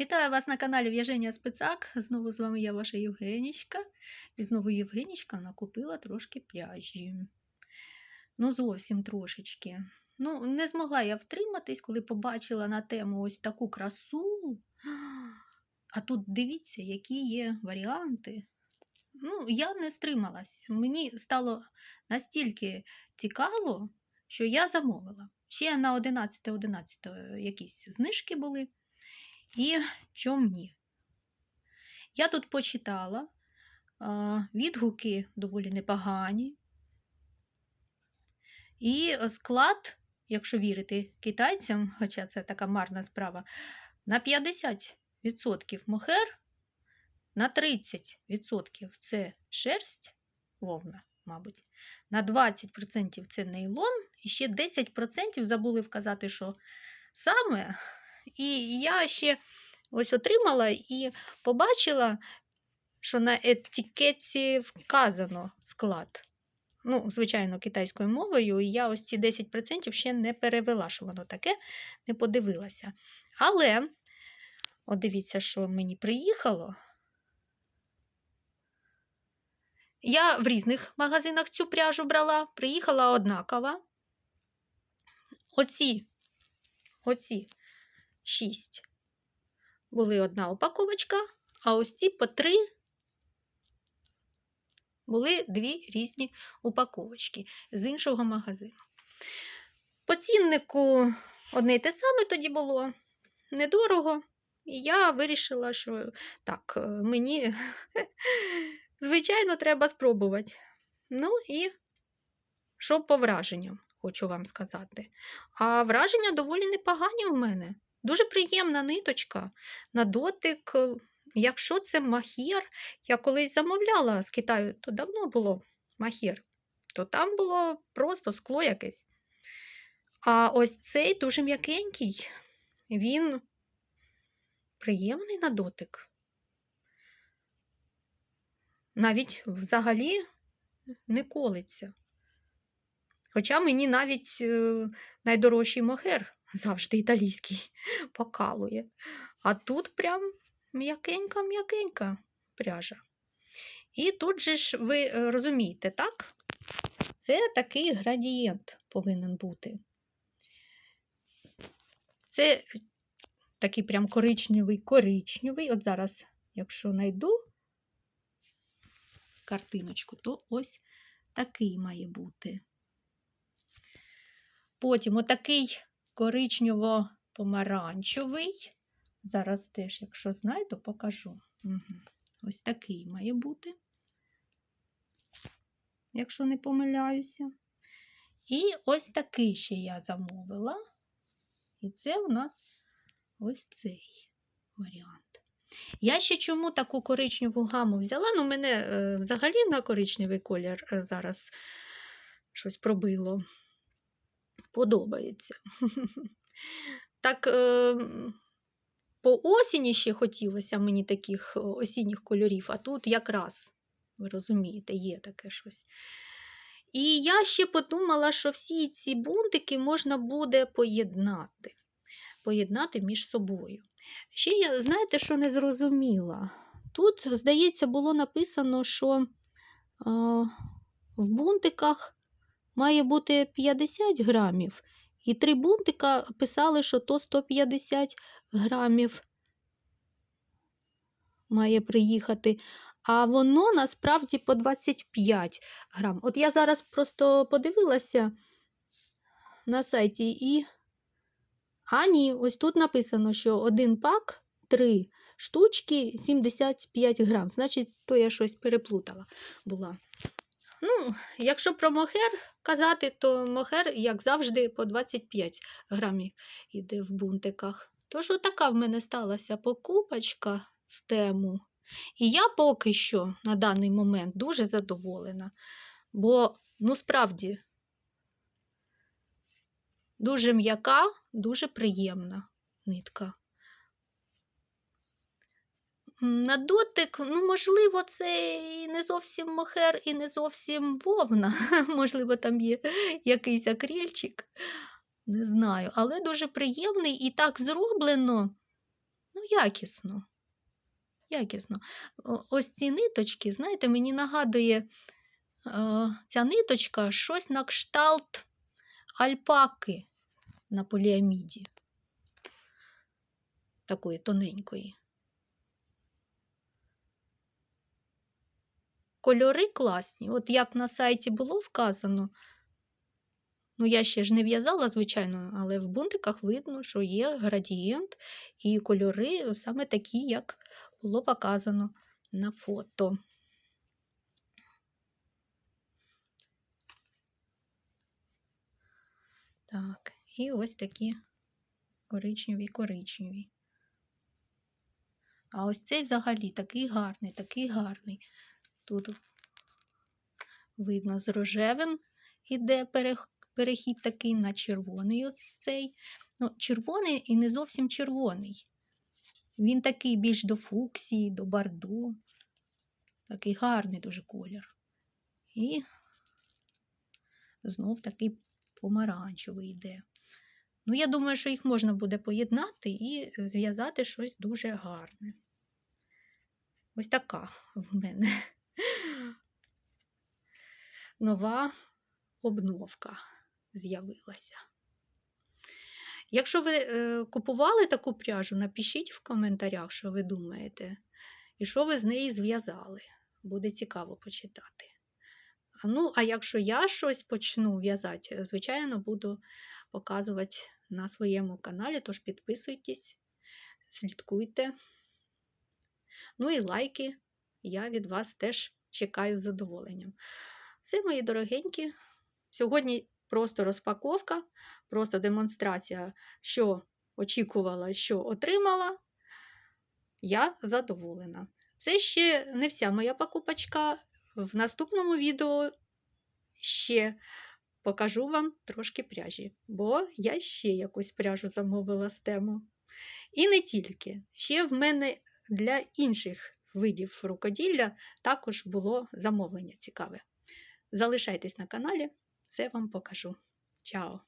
Вітаю вас на каналі В'яження Спецак. Знову з вами я, ваша Євгенічка. І знову Євгенічка накупила трошки пряжі. Ну, зовсім трошечки. Ну, не змогла я втриматись, коли побачила на тему ось таку красу. А тут дивіться, які є варіанти. Ну, я не стрималась. Мені стало настільки цікаво, що я замовила. Ще на 11-11 якісь знижки були. І чом ні? Я тут почитала, відгуки доволі непогані. І склад, якщо вірити китайцям, хоча це така марна справа, на 50% мохер, на 30% це шерсть, вовна, мабуть, на 20% це нейлон, і ще 10% забули вказати, що саме. І я ще ось отримала і побачила, що на етикетці вказано склад. Ну, звичайно, китайською мовою, і я ось ці 10% ще не перевела, що воно таке, не подивилася. Але, от дивіться, що мені приїхало. Я в різних магазинах цю пряжу брала, приїхала однакова. Оці, оці 6 були одна упаковочка, а ось ці по 3 були дві різні упаковочки з іншого магазину. По ціннику одне й те саме тоді було недорого. І я вирішила, що так, е, мені, звичайно, треба спробувати. Ну і що по враженням, хочу вам сказати. А враження доволі непогані в мене. Дуже приємна ниточка на дотик. Якщо це махір, я колись замовляла з Китаю, то давно було махір, то там було просто скло якесь. А ось цей дуже м'якенький, він приємний на дотик. Навіть взагалі не колиться. Хоча мені навіть е, найдорожчий мохер завжди італійський покалує. А тут прям м'якенька-м'якенька пряжа. І тут же ж ви е, розумієте, так? Це такий градієнт повинен бути. Це такий прям коричневий, коричневий. От зараз, якщо знайду картиночку, то ось такий має бути. Потім отакий коричнево-помаранчевий. Зараз теж, якщо знайду, покажу. Угу. Ось такий має бути, якщо не помиляюся. І ось такий ще я замовила. І це у нас ось цей варіант. Я ще чому таку коричневу гаму взяла? Ну, мене е, взагалі на коричневий колір е, зараз щось пробило. Подобається. Так, е, по осені ще хотілося мені таких е, осінніх кольорів, а тут якраз, ви розумієте, є таке щось. І я ще подумала, що всі ці бунтики можна буде поєднати, поєднати між собою. Ще я, знаєте, що не зрозуміла? Тут, здається, було написано, що е, в бунтиках має бути 50 грамів, і три бунтика писали, що то 150 грамів має приїхати, а воно насправді по 25 грам. От я зараз просто подивилася на сайті і. А ні, ось тут написано, що один пак, три штучки 75 грам. Значить, то я щось переплутала була. Ну, якщо про мохер казати, то мохер, як завжди, по 25 грамів іде в бунтиках. Тож отака в мене сталася покупочка з тему. І я поки що на даний момент дуже задоволена, бо, ну, справді, дуже м'яка, дуже приємна нитка. На дотик, ну, можливо, це і не зовсім мохер, і не зовсім вовна. Можливо, там є якийсь акрильчик. Не знаю, але дуже приємний і так зроблено. Ну, якісно. Якісно. Ось ці ниточки, знаєте, мені нагадує е, ця ниточка щось на кшталт альпаки на поліаміді. Такої тоненької. Кольори класні. От як на сайті було вказано, ну я ще ж не в'язала, звичайно, але в бунтиках видно, що є градієнт і кольори саме такі, як було показано на фото. Так, і ось такі коричневі, коричневі. А ось цей взагалі такий гарний, такий гарний. Тут видно з рожевим іде перехід такий на червоний ось цей. Ну, червоний і не зовсім червоний. Він такий більш до фуксії, до бордо. Такий гарний дуже колір. І знов такий помаранчевий йде. Ну, я думаю, що їх можна буде поєднати і зв'язати щось дуже гарне. Ось така в мене нова обновка з'явилася. Якщо ви е, купували таку пряжу, напишіть в коментарях, що ви думаєте, і що ви з неї зв'язали. Буде цікаво почитати. Ну, а якщо я щось почну в'язати, звичайно, буду показувати на своєму каналі, тож підписуйтесь, слідкуйте. Ну і лайки я від вас теж чекаю з задоволенням. Все, мої дорогенькі. Сьогодні просто розпаковка, просто демонстрація, що очікувала, що отримала. Я задоволена. Це ще не вся моя покупочка. В наступному відео ще покажу вам трошки пряжі, бо я ще якусь пряжу замовила з тему. І не тільки. Ще в мене для інших видів рукоділля також було замовлення цікаве. Залишайтесь на каналі, все вам покажу. Чао!